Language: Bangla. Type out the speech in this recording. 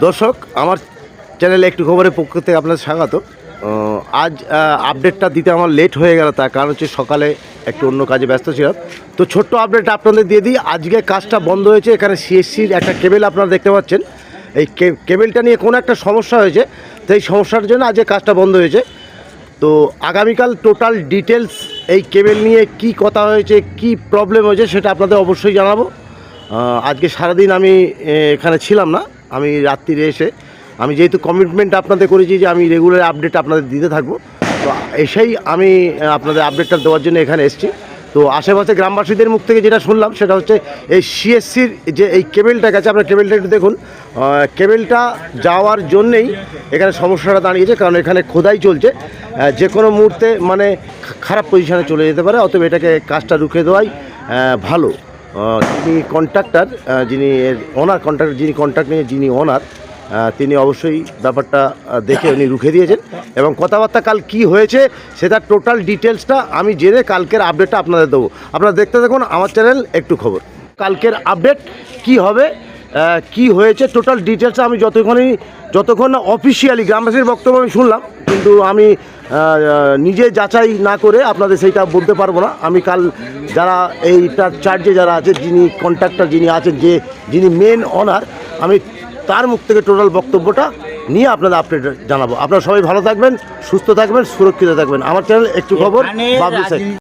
দর্শক, আমার চ্যানেলে একটু খবরের পক্ষ থেকে আপনাদের স্বাগত। আজ আপডেটটা দিতে আমার লেট হয়ে গেল, তার কারণ হচ্ছে সকালে একটু অন্য কাজে ব্যস্ত ছিলাম। তো ছোট্ট আপডেট আপনাদের দিয়ে দিই, আজকে কাজটা বন্ধ হয়েছে, এখানে সিএসসির একটা কেবেল আপনারা দেখতে পাচ্ছেন। এই কেবেলটা নিয়ে কোনো একটা সমস্যা হয়েছে তো এই সমস্যার জন্য আজকে কাজটা বন্ধ হয়েছে। তো আগামীকাল টোটাল ডিটেলস এই কেবেল নিয়ে কি কথা হয়েছে, কি প্রবলেম হয়েছে, সেটা আপনাদের অবশ্যই জানাব। আজকে সারাদিন আমি এখানে ছিলাম না। আমি রাত্রিরে এসে, আমি যেহেতু কমিটমেন্ট আপনাদের করেছি যে আমি রেগুলার আপডেট আপনাদের দিতে থাকব, তো এসেই আমি আপনাদের আপডেটটা দেওয়ার জন্য এখানে এসেছি। তো আশেপাশে গ্রামবাসীদের মুখ থেকে যেটা শুনলাম, সেটা হচ্ছে এই সিএসসির যে এই কেবেলটা গেছে, আপনার কেবেলটা একটু দেখুন কেবেলটা যাওয়ার জন্যেই এখানে সমস্যাটা দাঁড়িয়েছে, কারণ এখানে খোদাই চলছে। যে কোনো মুহূর্তে মানে খারাপ পজিশনে চলে যেতে পারে, অতএব এটাকে কাজটা রুখে দেওয়াই ভালো। আহ, কন্ট্রাক্টার যিনি ওনার কন্ট্রাক্টর যিনি কন্ট্রাক্ট নিয়ে যিনি ওনার তিনি অবশ্যই ব্যাপারটা দেখে উনি রুখে দিয়েছেন। এবং কথাবার্তা কাল কি হয়েছে সেটা টোটাল ডিটেলসটা আমি জেনে কালকের আপডেটটা আপনাদের দেবো। আপনারা দেখতে দেখুন আমার চ্যানেল একটু খবর। কালকের আপডেট কি হবে কি হয়েছে টোটাল ডিটেলস আমি যতক্ষণই যতক্ষণ না অফিসিয়ালি গ্রামবাসীর বক্তব্য আমি শুনলাম কিন্তু আমি নিজে যাচাই না করে আপনাদের সেইটা বলতে পারব না। আমি কাল যারা এইটার চার্জে যারা আছে যিনি কন্ট্রাক্টর যিনি আছেন যে যিনি মেন অনার আমি তার মুখ থেকে টোটাল বক্তব্যটা নিয়ে আপনাদের আপডেট জানাব। আপনারা সবাই ভালো থাকবেন সুস্থ থাকবেন সুরক্ষিত থাকবেন। আমার চ্যানেল একটু খবর বাবলু